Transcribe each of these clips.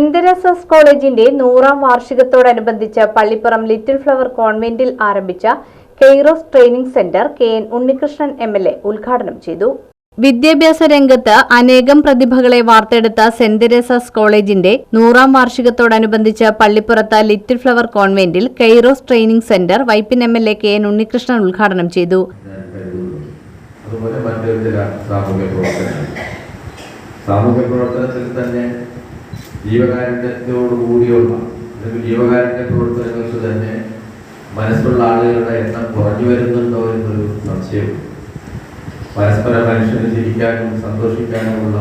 Saint Teresa's കോളേജിന്റെ നൂറാം വാർഷികത്തോടനുബന്ധിച്ച് പള്ളിപ്പുറം ലിറ്റിൽ ഫ്ലവർ കോൺവെന്റിൽ ആരംഭിച്ച Kairos Training Centre K N Unnikrishnan M L A ഉദ്ഘാടനം ചെയ്തു. വിദ്യാഭ്യാസ രംഗത്ത് അനേകം പ്രതിഭകളെ വാർത്തെടുത്ത സെന്റ് തെരേസസ് കോളേജിന്റെ നൂറാം വാർഷികത്തോടനുബന്ധിച്ച് പള്ളിപ്പുറത്ത് little flower കോൺവെന്റിൽ Kairos Training Centre Vypin M L A K N Unnikrishnan ഉദ്ഘാടനം ചെയ്തു. സാമൂഹ്യ പ്രവർത്തനത്തിൽ തന്നെ ജീവകാരുണ്യത്തോടു കൂടിയുള്ള അല്ലെങ്കിൽ ജീവകാരുണ്യ പ്രവർത്തനങ്ങൾക്ക് തന്നെ മനസ്സുള്ള ആളുകളുടെ എണ്ണം കുറഞ്ഞു വരുന്നുണ്ടോ എന്നൊരു സംശയം പരസ്പരം മനുഷ്യന് ചിരിക്കാനും സന്തോഷിക്കാനുമുള്ള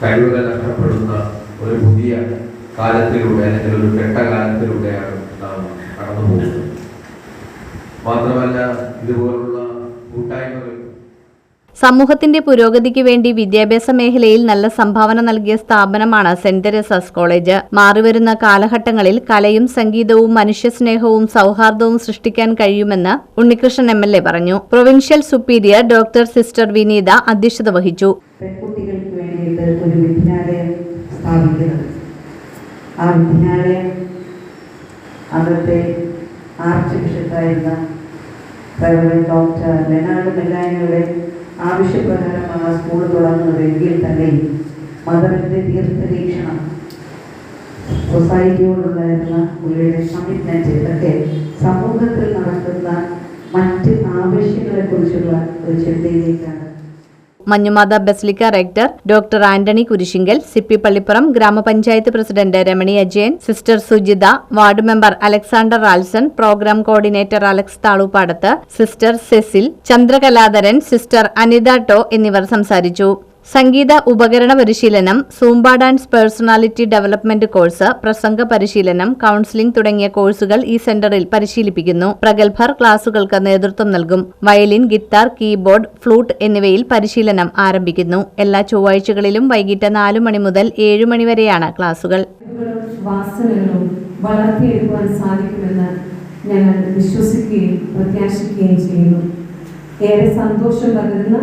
കഴിവുകൾ നഷ്ടപ്പെടുന്ന ഒരു പുതിയ കാലത്തിലൂടെ അല്ലെങ്കിൽ ഒരു കെട്ട കാലത്തിലൂടെയാണ് നാം കടന്നു പോകുന്നത് മാത്രമല്ല ഇതുപോലുള്ള കൂട്ടായ്മകൾ സമൂഹത്തിന്റെ പുരോഗതിക്ക് വേണ്ടി വിദ്യാഭ്യാസ മേഖലയിൽ നല്ല സംഭാവന നൽകിയ സ്ഥാപനമാണ് സെന്റ് തെരേസസ് കോളേജ്. മാറിവരുന്ന കാലഘട്ടങ്ങളിൽ കലയും സംഗീതവും മനുഷ്യസ്നേഹവും സൗഹാർദ്ദവും സൃഷ്ടിക്കാൻ കഴിയുമെന്ന് ഉണ്ണികൃഷ്ണൻ എം എൽ എ പറഞ്ഞു. Provincial superior doctor sister Vineetha അധ്യക്ഷത വഹിച്ചു. ആ ആർച്ച് ബിഷപ്പായിരുന്ന ഡോക്ടർ ലെനാർഡ് മെല്ലാനിയുടെ ആവശ്യപ്രകാരമാണ് സ്കൂൾ തുടങ്ങുന്നതെങ്കിൽ തന്നെ മദറിന്റെ തീർത്ഥരീക്ഷണം സൊസൈറ്റിയോടുണ്ടായിരുന്ന പുള്ളിയുടെ കമ്മിറ്റ്മെന്റ് ഇതൊക്കെ സമൂഹത്തിൽ നടക്കുന്ന മറ്റ് ആവശ്യങ്ങളെക്കുറിച്ചുള്ള ഒരു ചിന്തയിലേക്കാണ് Manjumatha basilica rector doctor Antony Kurisinkal Sippy Pallipuram ഗ്രാമപഞ്ചായത്ത് president Ramani Ajayan sister Sujitha ward member Alexander Ralson programme coordinator Alex Thaluppadath sister Cecil Chandrakaladharan sister Anitha to എന്നിവർ സംസാരിച്ചു. സംഗീത ഉപകരണ പരിശീലനം zumba dance personality development course പ്രസംഗ പരിശീലനം counselling തുടങ്ങിയ കോഴ്സുകൾ ഈ സെന്ററിൽ പരിശീലിപ്പിക്കുന്നു. പ്രഗത്ഭർ ക്ലാസുകൾക്ക് നേതൃത്വം നൽകും. വയലിൻ ഗിത്താർ കീബോർഡ് ഫ്ലൂട്ട് എന്നിവയിൽ പരിശീലനം ആരംഭിക്കുന്നു. എല്ലാ ചൊവ്വാഴ്ചകളിലും വൈകിട്ട് നാലു മണി മുതൽ ഏഴു മണി വരെയാണ് ക്ലാസുകൾ. സാധിക്കുമെന്ന് ഞങ്ങൾ വിശ്വസിക്കുകയും പ്രത്യാശിക്കുകയും ചെയ്യുന്നു. ഏറെ സന്തോഷം പകരുന്ന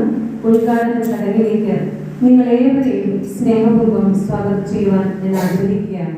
ഉദ്ഘാടന ചടങ്ങിലേക്ക് നിങ്ങൾ ഏവരെയും സ്നേഹപൂർവം സ്വാഗതം ചെയ്യുവാൻ ഞാൻ ആഗ്രഹിക്കുകയാണ്.